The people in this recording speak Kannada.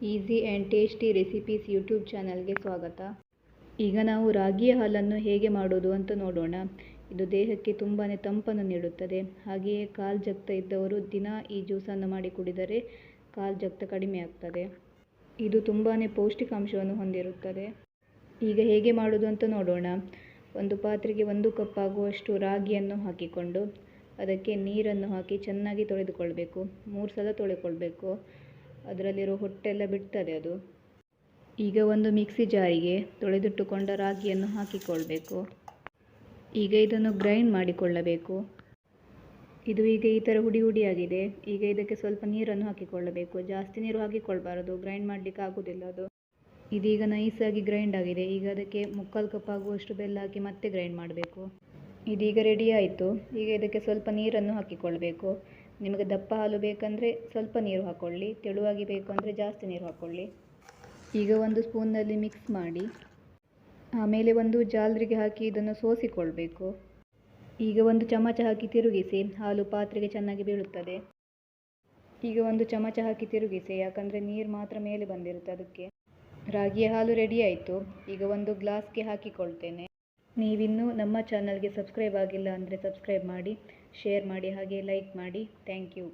Easy and tasty recipes YouTube ಚಾನಲ್ಗೆ ಸ್ವಾಗತ. ಈಗ ನಾವು ರಾಗಿಯ ಹಾಲನ್ನು ಹೇಗೆ ಮಾಡೋದು ಅಂತ ನೋಡೋಣ. ಇದು ದೇಹಕ್ಕೆ ತುಂಬಾ ತಂಪನ್ನು ನೀಡುತ್ತದೆ. ಹಾಗೆಯೇ ಕಾಲು ಜಗ್ತ ಇದ್ದವರು ದಿನ ಈ ಜ್ಯೂಸನ್ನು ಮಾಡಿ ಕುಡಿದರೆ ಕಾಲು ಜಗ್ತ ಕಡಿಮೆ ಆಗ್ತದೆ. ಇದು ತುಂಬಾ ಪೌಷ್ಟಿಕಾಂಶವನ್ನು ಹೊಂದಿರುತ್ತದೆ. ಈಗ ಹೇಗೆ ಮಾಡೋದು ಅಂತ ನೋಡೋಣ. ಒಂದು ಪಾತ್ರೆಗೆ ಒಂದು ಕಪ್ ಆಗುವಷ್ಟು ರಾಗಿಯನ್ನು ಹಾಕಿಕೊಂಡು ಅದಕ್ಕೆ ನೀರನ್ನು ಹಾಕಿ ಚೆನ್ನಾಗಿ ತೊಳೆದುಕೊಳ್ಬೇಕು. ಮೂರು ಸಲ ತೊಳೆದುಕೊಳ್ಬೇಕು. ಅದರಲ್ಲಿರೋ ಹೊಟ್ಟೆಲ್ಲ ಬಿಡ್ತದೆ ಅದು. ಈಗ ಒಂದು ಮಿಕ್ಸಿ ಜಾರಿಗೆ ತೊಳೆದಿಟ್ಟುಕೊಂಡ ರಾಗಿಯನ್ನು ಹಾಕಿಕೊಳ್ಬೇಕು. ಈಗ ಇದನ್ನು ಗ್ರೈಂಡ್ ಮಾಡಿಕೊಳ್ಳಬೇಕು. ಇದು ಈಗ ಈ ಥರ ಹುಡಿ ಹುಡಿಯಾಗಿದೆ. ಈಗ ಇದಕ್ಕೆ ಸ್ವಲ್ಪ ನೀರನ್ನು ಹಾಕಿಕೊಳ್ಳಬೇಕು. ಜಾಸ್ತಿ ನೀರು ಹಾಕಿಕೊಳ್ಬಾರದು. ಗ್ರೈಂಡ್ ಮಾಡಲಿಕ್ಕೆ ಆಗೋದಿಲ್ಲ ಅದು. ಇದೀಗ ನೈಸಾಗಿ ಗ್ರೈಂಡ್ ಆಗಿದೆ. ಈಗ ಅದಕ್ಕೆ ಮುಕ್ಕಾಲು ಕಪ್ ಆಗುವಷ್ಟು ಬೆಲ್ಲ ಹಾಕಿ ಮತ್ತೆ ಗ್ರೈಂಡ್ ಮಾಡಬೇಕು. ಇದೀಗ ರೆಡಿ ಆಯಿತು. ಈಗ ಇದಕ್ಕೆ ಸ್ವಲ್ಪ ನೀರನ್ನು ಹಾಕಿಕೊಳ್ಳಬೇಕು ನಿಮಗೆ ದಪ್ಪ ಹಾಲು ಬೇಕಂದರೆ ಸ್ವಲ್ಪ ನೀರು ಹಾಕ್ಕೊಳ್ಳಿ ತೆಳುವಾಗಿ ಬೇಕು ಅಂದರೆ ಜಾಸ್ತಿ ನೀರು ಹಾಕ್ಕೊಳ್ಳಿ ಈಗ ಒಂದು ಸ್ಪೂನಲ್ಲಿ ಮಿಕ್ಸ್ ಮಾಡಿ. ಆಮೇಲೆ ಒಂದು ಜಾಲರಿಗೆ ಹಾಕಿ ಇದನ್ನು ಸೋಸಿಕೊಳ್ಬೇಕು. ಈಗ ಒಂದು ಚಮಚ ಹಾಕಿ ತಿರುಗಿಸಿ. ಹಾಲು ಪಾತ್ರೆಗೆ ಚೆನ್ನಾಗಿ ಬೀಳುತ್ತದೆ. ಈಗ ಒಂದು ಚಮಚ ಹಾಕಿ ತಿರುಗಿಸಿ. ಯಾಕಂದರೆ ನೀರು ಮಾತ್ರ ಮೇಲೆ ಬಂದಿರುತ್ತೆ ಅದಕ್ಕೆ. ರಾಗಿಯ ಹಾಲು ರೆಡಿ ಆಯಿತು. ಈಗ ಒಂದು ಗ್ಲಾಸ್ಗೆ ಹಾಕಿಕೊಳ್ತೇನೆ. ನೀವಿನ್ನೂ ನಮ್ಮ ಚಾನಲ್ಗೆ ಸಬ್ಸ್ಕ್ರೈಬ್ ಆಗಿಲ್ಲ ಅಂದರೆ ಸಬ್ಸ್ಕ್ರೈಬ್ ಮಾಡಿ ಶೇರ್ ಮಾಡಿ ಹಾಗೆ ಲೈಕ್ ಮಾಡಿ. Thank you